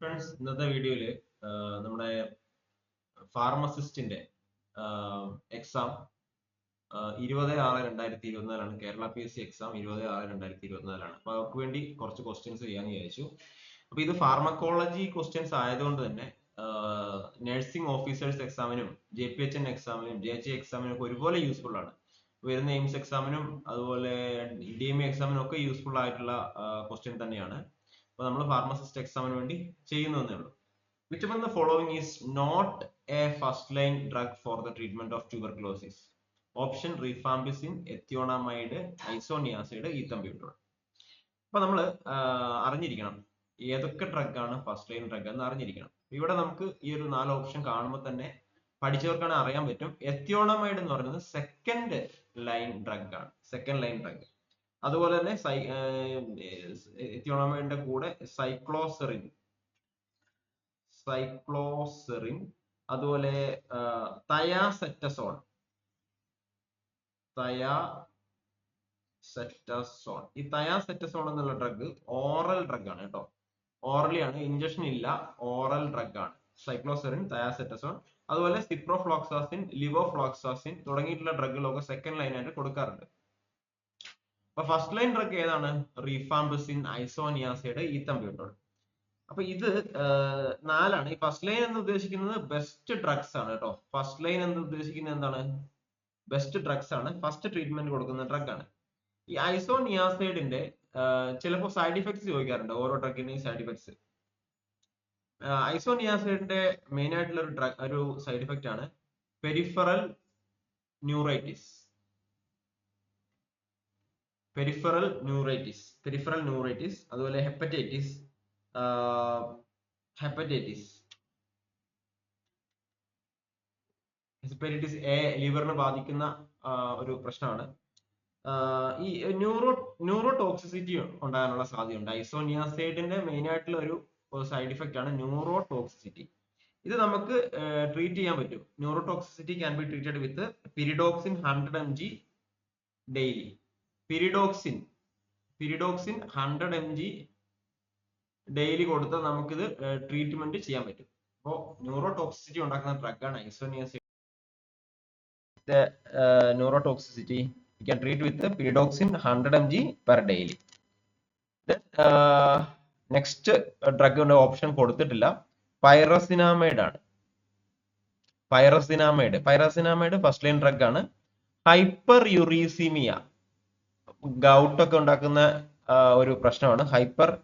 Friends ഇന്നത്തെ വീഡിയോയിൽ നമ്മുടെ ഫാർമസിസ്റ്റിന്റെ എക്സാം ഇരുപത് ആറ് രണ്ടായിരത്തി ഇരുപത്തിനാലാണ്. Kerala P S C exam ഇരുപത് ആറ് രണ്ടായിരത്തി ഇരുപത്തിനാലാണ്. അപ്പൊ അവർക്ക് വേണ്ടി കുറച്ച് ക്വസ്റ്റ്യൻസ് ചെയ്യാൻ വിചാരിച്ചു. അപ്പൊ ഇത് ഫാർമക്കോളജി ക്വസ്റ്റ്യൻസ് ആയതുകൊണ്ട് തന്നെ നഴ്സിംഗ് ഓഫീസേഴ്സ് എക്സാമിനും ജെ പി എച്ച് എൻ എക്സാമിനും ജെ എച്ച് എക്സാമിനും ഒക്കെ ഒരുപോലെ യൂസ്ഫുൾ ആണ്. വരുന്ന എയിംസ് എക്സാമിനും അതുപോലെ ഡി എ എക്സാമിനും ഒക്കെ യൂസ്ഫുൾ ആയിട്ടുള്ള ക്വസ്റ്റ്യൻ തന്നെയാണ്. അപ്പൊ നമ്മൾ ഫാർമസിസ്റ്റ് എക്സാമിന് വേണ്ടി ചെയ്യുന്നതേ ഉള്ളൂ. Which of the following is not a first line drug for the treatment of tuberculosis option rifampicin ethionamide isoniazid ethambutol അപ്പൊ നമ്മൾ അറിഞ്ഞിരിക്കണം. ഏതൊക്കെ ഡ്രഗ് ആണ് ഫസ്റ്റ് ലൈൻ ഡ്രഗ് എന്ന് അറിഞ്ഞിരിക്കണം. ഇവിടെ നമുക്ക് ഈ ഒരു നാല് ഓപ്ഷൻ കാണുമ്പോൾ തന്നെ പഠിച്ചവർക്കാണ് അറിയാൻ പറ്റും. എത്തിയോണമൈഡ് എന്ന് പറയുന്നത് സെക്കൻഡ് ലൈൻ ഡ്രഗ് ആണ്. സെക്കൻഡ് ലൈൻ ഡ്രഗ് അതുപോലെ തന്നെ സൈ കൂടെ സൈക്ലോസെറിൻ. സൈക്ലോസെറിൻ അതുപോലെ തയാസെറ്റസോൺ. തയാസെറ്റസോൺ. ഈ തയാസെറ്റസോൺ എന്നുള്ള ഡ്രഗ് ഓറൽ ഡ്രഗ് ആണ് കേട്ടോ. ഓറലി ആണ് ഇഞ്ചക്ഷൻ ഇല്ല ഓറൽ ഡ്രഗ് ആണ്. സൈക്ലോസെറിൻ തയാസെറ്റസോൺ അതുപോലെ സിപ്രോഫ്ലോക്സാസിൻ ലിവോഫ്ലോക്സാസിൻ തുടങ്ങിയിട്ടുള്ള ഡ്രഗുകളൊക്കെ സെക്കൻഡ് ലൈൻ ആയിട്ട് കൊടുക്കാറുണ്ട്. അപ്പൊ ഫസ്റ്റ് ലൈൻ ഡ്രഗ് ഏതാണ്? റീഫാംബിസിൻ ഐസോനിയാസൈഡ് ഈത്തംബ്യൂട്ടോൾ അപ്പൊ ഇത് നാലാണ്. ഈ ഫസ്റ്റ് ലൈൻ എന്ന് ഉദ്ദേശിക്കുന്നത് ബെസ്റ്റ് ഡ്രഗ്സ് ആണ് കേട്ടോ. ഫസ്റ്റ് ലൈൻ എന്ന് ഉദ്ദേശിക്കുന്നത് എന്താണ്? ബെസ്റ്റ് ഡ്രഗ്സ് ആണ്. ഫസ്റ്റ് ട്രീറ്റ്മെന്റ് കൊടുക്കുന്ന ഡ്രഗ് ആണ്. ഈ ഐസോനിയാസൈഡിന്റെ ചിലപ്പോൾ സൈഡ് ഇഫക്ട്സ് ചോദിക്കാറുണ്ട് ഓരോ ഡ്രഗിന്റെയും സൈഡ് ഇഫക്ട്സ് ഐസോനിയാസൈഡിന്റെ മെയിൻ ആയിട്ടുള്ള ഒരു ഡ്രഗ് ഒരു സൈഡ് ഇഫക്റ്റ് ആണ്. Peripheral neuritis peripheral neuritis peripheral neuritis അതുപോലെ ഹെപ്പറ്റൈറ്റിസ് ഹെപ്പറ്റൈറ്റിസ്. ഹെപ്പറ്റൈറ്റിസ് എ ലിവറിനെ ബാധിക്കുന്ന ഒരു പ്രശ്നമാണ്. ഈ ന്യൂറോ ന്യൂറോ ടോക്സിസിറ്റി ഉണ്ടാകാനുള്ള സാധ്യതയുണ്ട്. ഐസോനിയാസൈഡിന്റെ മെയിൻ ആയിട്ടുള്ള ഒരു സൈഡ് ഇഫക്റ്റ് ആണ് ന്യൂറോ ടോക്സിസിറ്റി ഇത് നമുക്ക് ട്രീറ്റ് ചെയ്യാൻ പറ്റും. Neurotoxicity can be treated with pyridoxine hundred M G daily pyridoxine. Pyridoxine hundred M G daily കൊടുത്താൽ നമുക്കിത് ട്രീറ്റ്മെന്റ് ചെയ്യാൻ പറ്റും. അപ്പോൾ ന്യൂറോ ടോക്സിസിറ്റി ഉണ്ടാക്കുന്ന ഡ്രഗാണ് isoniazid neurotoxicity you can treat with the pyridoxine 100 mg per daily. then uh, next ഡ്രഗിന്റെ option കൊടുത്തിട്ടില്ല. Pyrazinamide ആണ്. Pyrazinamide. Pyrazinamide first line drug ആണ്. ഹൈപ്പർ യുറീസിമിയ ഗൗട്ട് ഒക്കെ ഉണ്ടാക്കുന്ന ഒരു പ്രശ്നമാണ്. ഹൈപ്പർ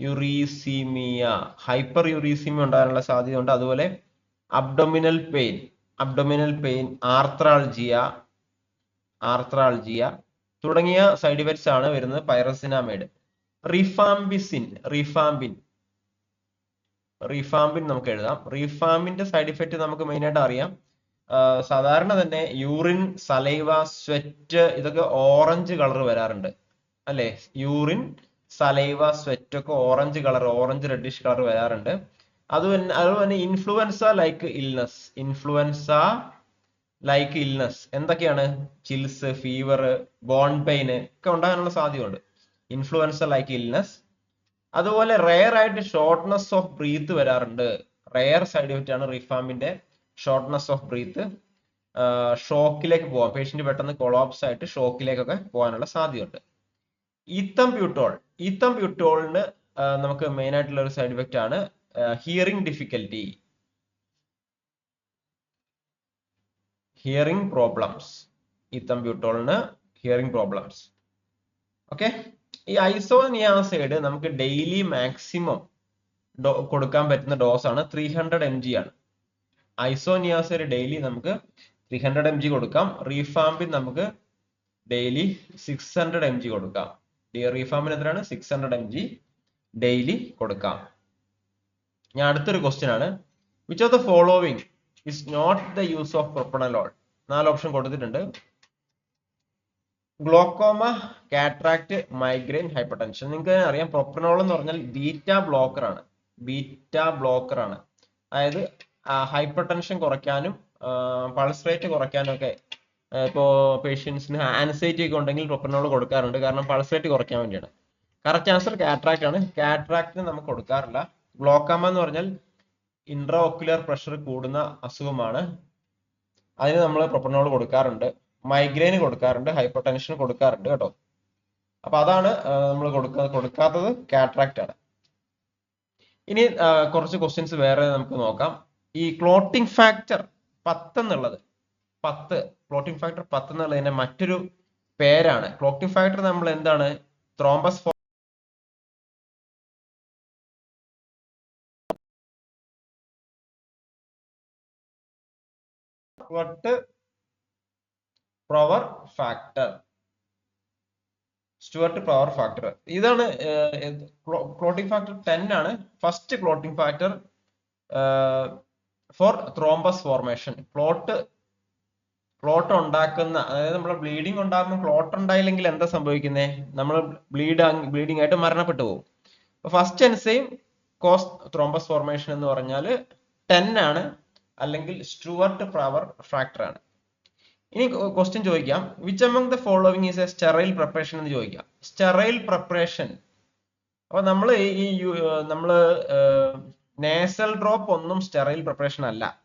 യുറീസിമിയ. ഹൈപ്പർ യുറീസിമിയ ഉണ്ടാകാനുള്ള സാധ്യതയുണ്ട്. അതുപോലെ abdominal pain. Abdominal pain arthralgia arthralgia തുടങ്ങിയ സൈഡ് ഇഫക്ട്സ് ആണ് വരുന്നത് പൈറസിനാമൈഡ് റിഫാംബിസിൻ റിഫാംബിൻ. റിഫാംബിൻ നമുക്ക് എഴുതാം. റിഫാമിന്റെ സൈഡ് ഇഫക്റ്റ് നമുക്ക് മെയിൻ ആയിട്ട് അറിയാം. സാധാരണ തന്നെ യൂറിൻ സലൈവ സ്വെറ്റ് ഇതൊക്കെ ഓറഞ്ച് കളർ വരാറുണ്ട്. അല്ലെ? യൂറിൻ സലൈവ സ്വെറ്റ് ഒക്കെ orange colour orange reddish colour വരാറുണ്ട്. അത് അതുപോലെ തന്നെ influenza like illness influenza like illness എന്തൊക്കെയാണ്? ചിൽസ് ഫീവർ ബോൺ പെയിൻ ഒക്കെ ഉണ്ടാകാനുള്ള സാധ്യതയുണ്ട്. ഇൻഫ്ലുവൻസ ലൈക്ക് ഇൽനസ് അതുപോലെ റെയർ ആയിട്ട് ഷോർട്ട്നെസ് ഓഫ് ബ്രീത്ത് വരാറുണ്ട്. റെയർ സൈഡ് ഇഫക്റ്റ് ആണ് റിഫാമിന്റെ ഷോർട്ട്നെസ് ഓഫ് ബ്രീത്ത് ഷോക്കിലേക്ക് പോകാം പേഷ്യന്റ് പെട്ടെന്ന് കൊളോപ്സ് ആയിട്ട് ഷോക്കിലേക്കൊക്കെ പോകാനുള്ള സാധ്യതയുണ്ട്. ഈത്തം പ്യൂട്ടോൾ ഈത്തം പ്യൂട്ടോളിന് നമുക്ക് മെയിൻ ആയിട്ടുള്ള ഒരു സൈഡ് ഇഫക്റ്റ് ആണ് ഹിയറിംഗ് ഡിഫിക്കൽറ്റി ഹിയറിംഗ് പ്രോബ്ലംസ് ഈത്തം പ്യൂട്ടോളിന് ഹിയറിംഗ് പ്രോബ്ലംസ് ഓക്കെ ഈ ഐസോനിയാസൈഡ് നമുക്ക് ഡെയിലി മാക്സിമം കൊടുക്കാൻ പറ്റുന്ന ഡോസ് ആണ് ത്രീ ഹൺഡ്രഡ് എം ജി ആണ്. ഐസോനിയാസൈഡ് ഡെയിലി നമുക്ക് ത്രീ ഹൺഡ്രഡ് എം ജി കൊടുക്കാം. റീഫാമ്പിൻ നമുക്ക് daily six hundred M G കൊടുക്കാം. റീഫാമ്പിന് എത്രയാണ്? Six hundred M G daily കൊടുക്കാം. ഞാൻ അടുത്തൊരു ക്വസ്റ്റ്യൻ ആണ്. Which of the following is not the use of propranolol നാല് ഓപ്ഷൻ കൊടുത്തിട്ടുണ്ട്. Glaucoma cataract migraine hypertension നിങ്ങൾക്ക് അറിയാം പ്രൊപ്പനോൾ എന്ന് പറഞ്ഞാൽ ബീറ്റ ബ്ലോക്കർ ആണ്. ബീറ്റ ബ്ലോക്കർ ആണ്. അതായത് ഹൈപ്പർ ടെൻഷൻ കുറയ്ക്കാനും പൾസ് റേറ്റ് കുറയ്ക്കാനും ഒക്കെ ഇപ്പോൾ പേഷ്യൻസിന് ആൻസൈറ്റി ഒക്കെ ഉണ്ടെങ്കിൽ പ്രൊപ്പനോൾ കൊടുക്കാറുണ്ട്. കാരണം പൾസ് റേറ്റ് കുറയ്ക്കാൻ വേണ്ടിയാണ്. കറക്റ്റ് ആൻസർ കാട്രാക്ട് ആണ്. കാട്രാക്ടിന് നമുക്ക് കൊടുക്കാറില്ല. ഗ്ലോക്കാമ എന്ന് പറഞ്ഞാൽ ഇൻട്രോ ഒക്കുലർ പ്രഷർ കൂടുന്ന അസുഖമാണ്. അതിന് നമ്മൾ പ്രൊപ്പനോൾ കൊടുക്കാറുണ്ട്. മൈഗ്രെയിന് കൊടുക്കാറുണ്ട്. ഹൈപ്പർ ടെൻഷൻ കൊടുക്കാറുണ്ട് കേട്ടോ. അപ്പൊ അതാണ് നമ്മൾ കൊടുക്ക കൊടുക്കാത്തത് കാട്രാക്ട് ആണ്. ഇനി കുറച്ച് ക്വസ്റ്റ്യൻസ് വേറെ നമുക്ക് നോക്കാം. ഈ ക്ലോട്ടിംഗ് ഫാക്ടർ പത്ത് എന്നുള്ളത്. പത്ത് ക്ലോട്ടിംഗ് ഫാക്ടർ പത്ത് എന്നുള്ളതിന്റെ മറ്റൊരു പേരാണ്. ക്ലോട്ടിംഗ് ഫാക്ടർ നമ്മൾ എന്താണ്? Thrombus Prower factor Stuart Prower factor ഇതാണ് ക്ലോട്ടിംഗ് ഫാക്ടർ ടെൻ ആണ്. First clotting factor for thrombus formation clot clot ഉണ്ടാക്കുന്ന അതായത് നമ്മൾ ബ്ലീഡിങ് ഉണ്ടാകുമ്പോൾ ക്ലോട്ട് ഉണ്ടായില്ലെങ്കിൽ എന്താ സംഭവിക്കുന്നത് നമ്മൾ ബ്ലീഡ് ബ്ലീഡിംഗ് ആയിട്ട് മരണപ്പെട്ടു പോകും. First enzyme cause thrombus formation എന്ന് പറഞ്ഞാൽ ടെൻ ആണ് അല്ലെങ്കിൽ സ്റ്റുവർട്ട് ഫ്ലവർ ഫ്രാക്ടർ ആണ്. ഇനി ക്വസ്റ്റ്യൻ ചോദിക്കാം. Which among the following is a sterile preparation എന്ന് ചോദിക്കാം. സ്റ്റെറൈൽ പ്രിപ്പറേഷൻ അപ്പൊ നമ്മൾ ഈ നമ്മൾ നേസൽ ഡ്രോപ്പ് ഒന്നും സ്റ്റെറൈൽ പ്രിപ്പറേഷൻ അല്ല.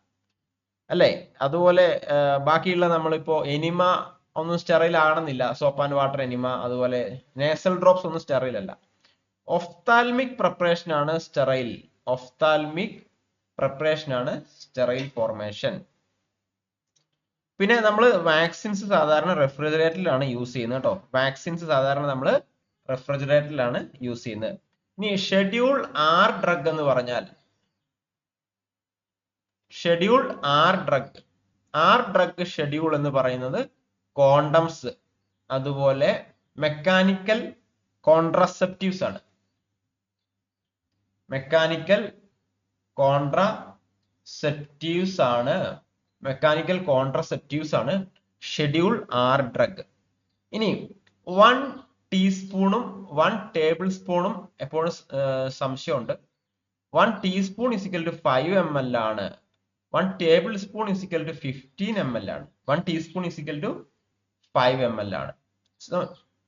അല്ലേ? അതുപോലെ ബാക്കിയുള്ള നമ്മളിപ്പോ എനിമ ഒന്നും സ്റ്റെറൈൽ ആണെന്നില്ല. സോപ്പ് ആൻഡ് വാട്ടർ എനിമ അതുപോലെ നേസൽ ഡ്രോപ്സ് ഒന്നും സ്റ്റെറൈൽ അല്ല. ഒഫ്താൽമിക് പ്രിപ്പറേഷൻ ആണ് സ്റ്റെറൈൽ ഒഫ്താൽമിക് പ്രിപ്പറേഷൻ ആണ് സ്റ്റെറൈൽ ഫോർമേഷൻ പിന്നെ നമ്മൾ വാക്സിൻസ് സാധാരണ റെഫ്രിജറേറ്ററിലാണ് യൂസ് ചെയ്യുന്നത് കേട്ടോ. വാക്സിൻസ് സാധാരണ നമ്മൾ റെഫ്രിജറേറ്ററിലാണ് യൂസ് ചെയ്യുന്നത്. ഇനി ഷെഡ്യൂൾ ആർ ഡ്രഗ് എന്ന് പറഞ്ഞാൽ schedule R drug R drug schedule എന്ന് പറയുന്നത് കോണ്ടംസ് അതുപോലെ മെക്കാനിക്കൽ കോൺട്രസെപ്റ്റീവ്സ് ആണ്. മെക്കാനിക്കൽ കോൺട്രസെപ്റ്റീവ്സ് ആണ്. മെക്കാനിക്കൽ കോൺട്രസെപ്റ്റീവ്സ് ആണ് ഷെഡ്യൂൾ ആർ ഡ്രഗ് ഇനി വൺ ടീസ്പൂണും വൺ ടേബിൾ സ്പൂണും എപ്പോഴും സംശയമുണ്ട്. One teaspoon is equal to five M L ആണ്. One tablespoon is equal to fifteen M L ആണ്. One teaspoon is equal to five M L ആണ്.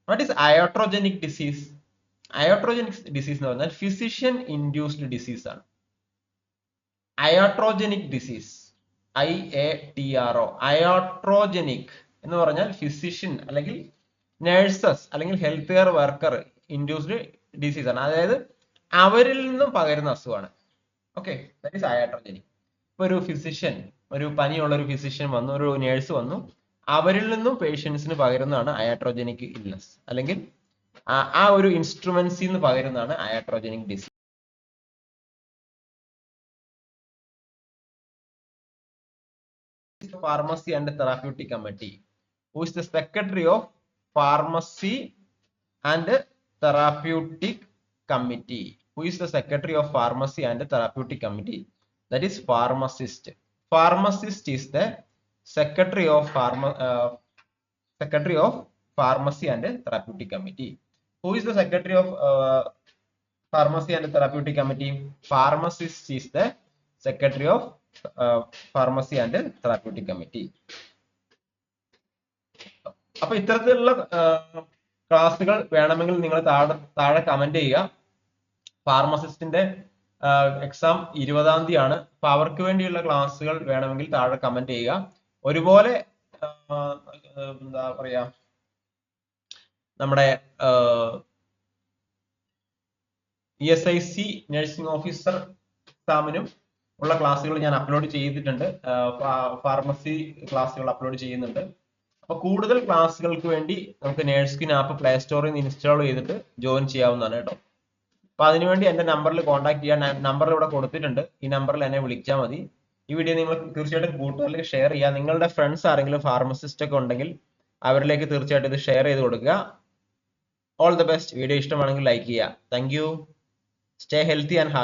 What is iatrogenic disease iatrogenic disease എന്ന് പറഞ്ഞാൽ physician induced disease ആണ്. Iatrogenic disease I A T R O iatrogenic എന്ന് പറഞ്ഞാൽ physician അല്ലെങ്കിൽ nurses അല്ലെങ്കിൽ health care worker induced disease ആണ്. അതായത് അവരിൽ നിന്നും പകരുന്ന അസുഖമാണ്. ഓക്കെ ദാറ്റ് ഈസ് അയോട്രോജനിക് ഇപ്പൊ ഒരു ഫിസിഷ്യൻ ഒരു പനിയുള്ള ഒരു ഫിസിഷ്യൻ വന്നു ഒരു നേഴ്സ് വന്നു. അവരിൽ നിന്നും പേഷ്യൻസിന് പകരുന്നതാണ് അയാട്രോജനിക് ഇല്നസ് അല്ലെങ്കിൽ ആ ഒരു ഇൻസ്ട്രുമെന്റ്സിൽ നിന്ന് പകരുന്നതാണ് iatrogenic disease pharmacy and therapeutic committee who's the secretary of pharmacy and therapeutic committee who's the secretary of pharmacy and therapeutic committee that is pharmacist pharmacist is the secretary of pharma uh, secretary of pharmacy and therapeutic committee who is the secretary of uh, pharmacy and therapeutic committee pharmacist is the secretary of uh, pharmacy and therapeutic committee അപ്പൊ ഇത്തരത്തിലുള്ള ക്ലാസ്സുകൾ വേണമെങ്കിൽ നിങ്ങൾ താഴെ താഴെ comment ചെയ്യുക ഫാർമസിസ്റ്റിന്റെ exam ഇരുപതാം തീയതി ആണ് അപ്പൊ അവർക്ക് വേണ്ടിയുള്ള ക്ലാസ്സുകൾ വേണമെങ്കിൽ താഴെ കമന്റ് ചെയ്യുക. ഒരുപോലെ എന്താ പറയാ നമ്മുടെ E S I C nursing officer എക്സാമിനും ഉള്ള ക്ലാസ്സുകൾ ഞാൻ അപ്ലോഡ് ചെയ്തിട്ടുണ്ട്. ഫാർമസി ക്ലാസ്സുകൾ അപ്ലോഡ് ചെയ്യുന്നുണ്ട്. അപ്പൊ കൂടുതൽ ക്ലാസ്സുകൾക്ക് വേണ്ടി നമുക്ക് നേഴ്സ്കിൻ ആപ്പ് പ്ലേ സ്റ്റോറിൽ നിന്ന് ഇൻസ്റ്റാൾ ചെയ്തിട്ട് ജോയിൻ ചെയ്യാവുന്നതാണ് കേട്ടോ. അപ്പൊ അതിനുവേണ്ടി എന്റെ നമ്പറിൽ കോൺടാക്ട് ചെയ്യാൻ നമ്പർ ഇവിടെ കൊടുത്തിട്ടുണ്ട്. ഈ നമ്പറിൽ എന്നെ വിളിച്ചാൽ മതി. ഈ വീഡിയോ നിങ്ങൾ തീർച്ചയായിട്ടും കൂട്ടുകാരിലേക്ക് ഷെയർ ചെയ്യുക നിങ്ങളുടെ ഫ്രണ്ട്സ് ആരെങ്കിലും ഫാർമസിസ്റ്റ് ഒക്കെ ഉണ്ടെങ്കിൽ അവരിലേക്ക് തീർച്ചയായിട്ടും ഇത് ഷെയർ ചെയ്ത് കൊടുക്കുക. ഓൾ ദ ബെസ്റ്റ് വീഡിയോ ഇഷ്ടമാണെങ്കിൽ ലൈക്ക് ചെയ്യുക. Thank you stay healthy and happy